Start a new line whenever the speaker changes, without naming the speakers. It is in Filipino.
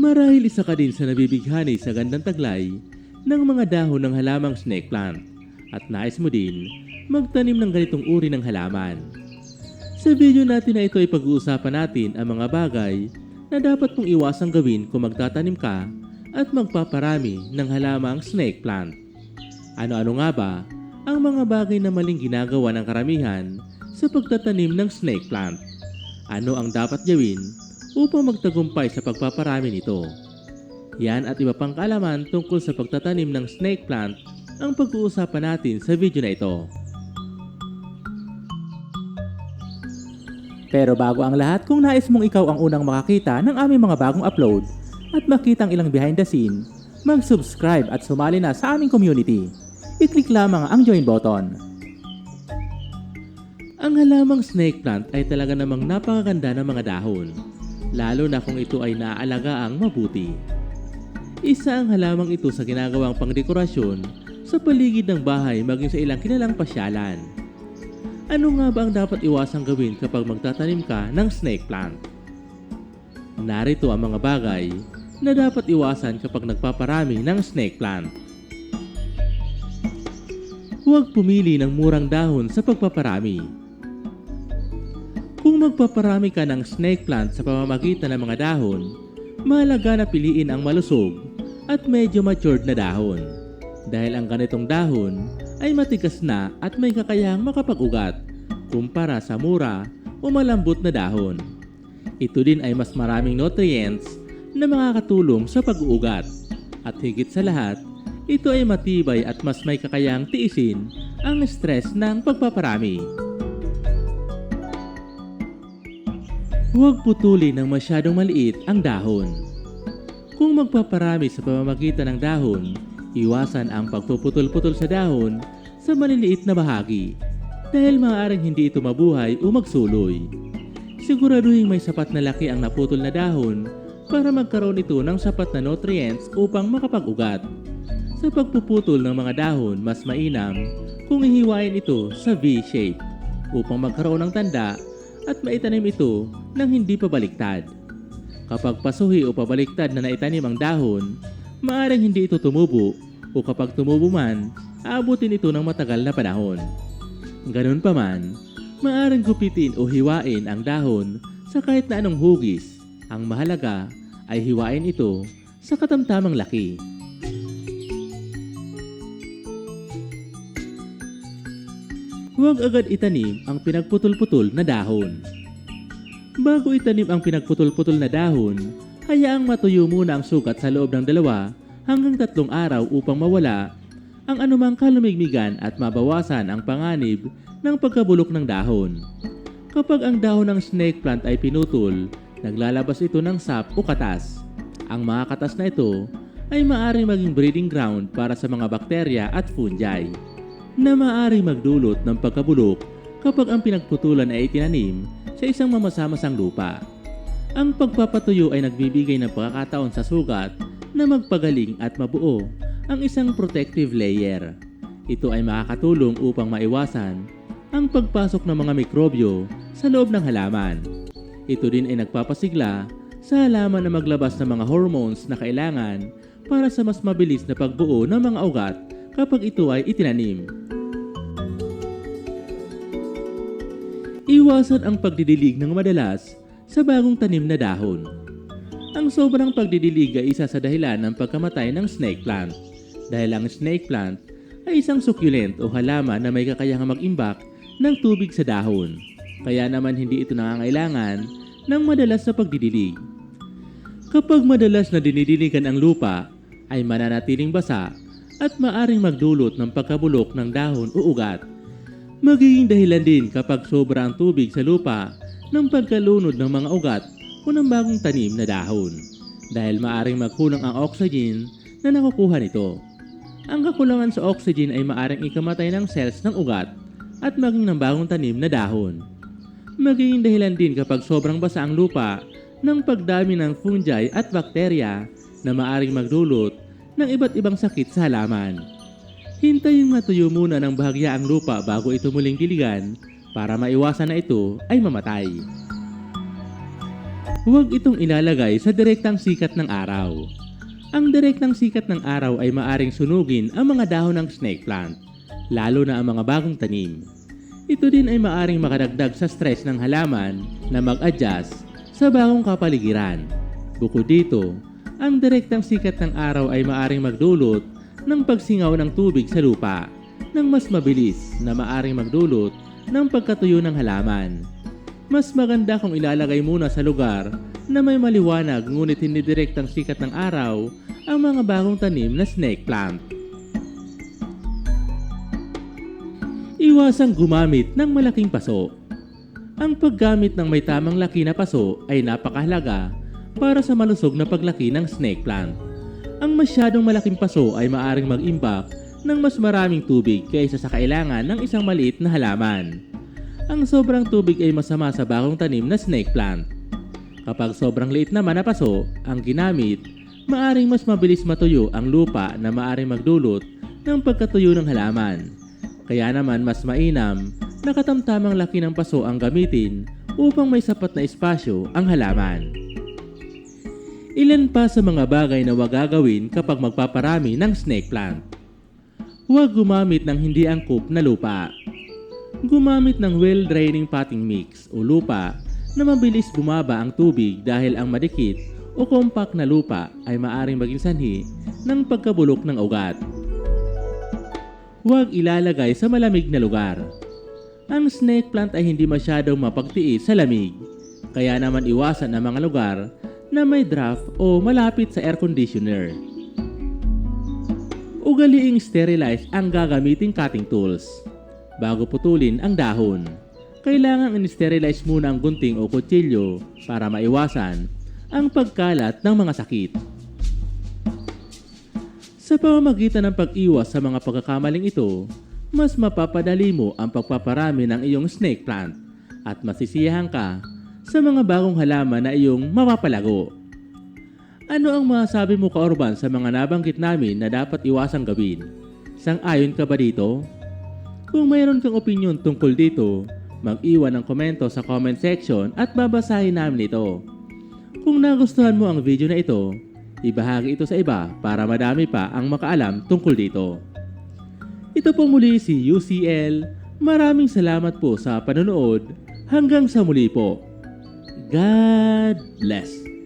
Marahil isa ka din sa nabibighani sa gandang taglay ng mga dahon ng halamang snake plant at nais mo din magtanim ng ganitong uri ng halaman. Sa video natin na ito ay pag-uusapan natin ang mga bagay na dapat mong iwasang gawin kung magtatanim ka at magpaparami ng halamang snake plant. Ano-ano nga ba ang mga bagay na maling ginagawa ng karamihan sa pagtatanim ng snake plant? Ano ang dapat gawin upang magtagumpay sa pagpaparami nito? Yan at iba pang kaalaman tungkol sa pagtatanim ng snake plant ang pag-uusapan natin sa video na ito.
Pero bago ang lahat, kung nais mong ikaw ang unang makakita ng aming mga bagong upload at makitang ilang behind the scene, mag-subscribe at sumali na sa aming community. I-click lamang ang join button.
Ang halamang snake plant ay talaga namang napakaganda ng mga dahon, lalo na kung ito ay naaalagaan mabuti. Isa ang halamang ito sa ginagawang pangdekorasyon sa paligid ng bahay maging sa ilang kilalang pasyalan. Ano nga ba ang dapat iwasang gawin kapag magtatanim ka ng snake plant? Narito ang mga bagay na dapat iwasan kapag nagpaparami ng snake plant. Huwag pumili ng murang dahon sa pagpaparami. Kung magpaparami ka ng snake plant sa pamamagitan ng mga dahon, mahalaga na piliin ang malusog at medyo matured na dahon. Dahil ang ganitong dahon ay matigas na at may kakayahang makapag-ugat kumpara sa mura o malambot na dahon. Ito din ay mas maraming nutrients na makakatulong sa pag-uugat. At higit sa lahat, ito ay matibay at mas may kakayahang tiisin ang stress ng pagpaparami. Huwag putulin ng masyadong maliit ang dahon. Kung magpaparami sa pamamagitan ng dahon, iwasan ang pagpuputol-putol sa dahon sa maliliit na bahagi dahil maaaring hindi ito mabuhay o magsuloy. Siguraduhin may sapat na laki ang naputol na dahon para magkaroon ito ng sapat na nutrients upang makapag-ugat. Sa pagpuputol ng mga dahon, mas mainam kung ihiwain ito sa V-shape upang magkaroon ng tanda at maitanim ito ng hindi pabaliktad. Kapag pasuhi o pabaliktad na naitanim ang dahon, maaaring hindi ito tumubo o kapag tumubo man, aabutin ito ng matagal na panahon. Ganun pa man, maaaring gupitin o hiwain ang dahon sa kahit na anong hugis. Ang mahalaga ay hiwain ito sa katamtamang laki. Huwag agad itanim ang pinagputol-putol na dahon. Bago itanim ang pinagputol-putol na dahon, hayaang matuyo muna ang sukat sa loob ng dalawa hanggang tatlong araw upang mawala ang anumang kalumigmigan at mabawasan ang panganib ng pagkabulok ng dahon. Kapag ang dahon ng snake plant ay pinutol, naglalabas ito ng sap o katas. Ang mga katas na ito ay maaaring maging breeding ground para sa mga bakterya at fungi na maaaring magdulot ng pagkabulok kapag ang pinagputulan ay itinanim sa isang mamasamasang lupa. Ang pagpapatuyo ay nagbibigay ng pagkakataon sa sugat na magpagaling at mabuo ang isang protective layer. Ito ay makakatulong upang maiwasan ang pagpasok ng mga mikrobyo sa loob ng halaman. Ito din ay nagpapasigla sa halaman na maglabas ng mga hormones na kailangan para sa mas mabilis na pagbuo ng mga ugat kapag ito ay itinanim. Iwasan ang pagdidilig ng madalas sa bagong tanim na dahon. Ang sobrang pagdidilig ay isa sa dahilan ng pagkamatay ng snake plant. Dahil ang snake plant ay isang succulent o halaman na may kakayahang mag-imbak ng tubig sa dahon. Kaya naman hindi ito nangangailangan ng madalas na pagdidilig. Kapag madalas na dinidiligan ang lupa, ay mananatiling basa at maaring magdulot ng pagkabulok ng dahon o ugat. Magiging dahilan din kapag sobra ang tubig sa lupa ng pagkalunod ng mga ugat o ng bagong tanim na dahon dahil maaring magkulang ang oxygen na nakukuha nito. Ang kakulangan sa oxygen ay maaring ikamatay ng cells ng ugat at maging ng bagong tanim na dahon. Magiging dahilan din kapag sobrang basa ang lupa ng pagdami ng fungi at bakterya na maaring magdulot ng iba't ibang sakit sa halaman. Hintayin matuyo muna ng bahagya ang lupa bago ito muling diligan para maiwasan na ito ay mamatay. Huwag itong ilalagay sa direktang sikat ng araw. Ang direktang sikat ng araw ay maaring sunugin ang mga dahon ng snake plant, lalo na ang mga bagong tanim. Ito din ay maaring makadagdag sa stress ng halaman na mag-adjust sa bagong kapaligiran. Bukod dito, ang direktang sikat ng araw ay maaring magdulot ng pagsingaw ng tubig sa lupa ng mas mabilis na maaring magdulot ng pagkatuyo ng halaman. Mas maganda kung ilalagay muna sa lugar na may maliwanag ngunit hindi direktang sikat ng araw ang mga bagong tanim na snake plant. Iwasang gumamit ng malaking paso. Ang paggamit ng may tamang laki na paso ay napakahalaga para sa malusog na paglaki ng snake plant. Ang masyadong malaking paso ay maaring mag-impact ng mas maraming tubig kaysa sa kailangan ng isang maliit na halaman. Ang sobrang tubig ay masama sa bagong tanim na snake plant. Kapag sobrang liit naman na paso ang ginamit, maaring mas mabilis matuyo ang lupa na maaring magdulot ng pagkatuyo ng halaman. Kaya naman mas mainam na katamtamang laki ng paso ang gamitin upang may sapat na espasyo ang halaman. Ilan pa sa mga bagay na wag gagawin kapag magpaparami ng snake plant. Huwag gumamit ng hindi angkop na lupa. Gumamit ng well-draining potting mix o lupa na mabilis bumaba ang tubig dahil ang madikit o compact na lupa ay maaring maging sanhi ng pagkabulok ng ugat. Huwag ilalagay sa malamig na lugar. Ang snake plant ay hindi masyadong mapagtiis sa lamig, kaya naman iwasan ang mga lugar na may draft o malapit sa air conditioner. Ugaliing sterilize ang gagamiting cutting tools. Bago putulin ang dahon, kailangan in-sterilize muna ang gunting o kutsilyo para maiwasan ang pagkalat ng mga sakit. Sa pamamagitan ng pag-iwas sa mga pagkakamaling ito, mas mapapadali mo ang pagpaparami ng iyong snake plant at masisiyahan ka sa mga bagong halaman na iyong mapapalago. Ano ang masasabi mo kaorban sa mga nabanggit namin na dapat iwasang gawin? Sang-ayon ka ba dito? Kung mayroon kang opinion tungkol dito, mag-iwan ng komento sa comment section at babasahin namin ito. Kung nagustuhan mo ang video na ito, ibahagi ito sa iba para madami pa ang makaalam tungkol dito. Ito po muli si UCL. Maraming salamat po sa panonood. Hanggang sa muli po. God bless.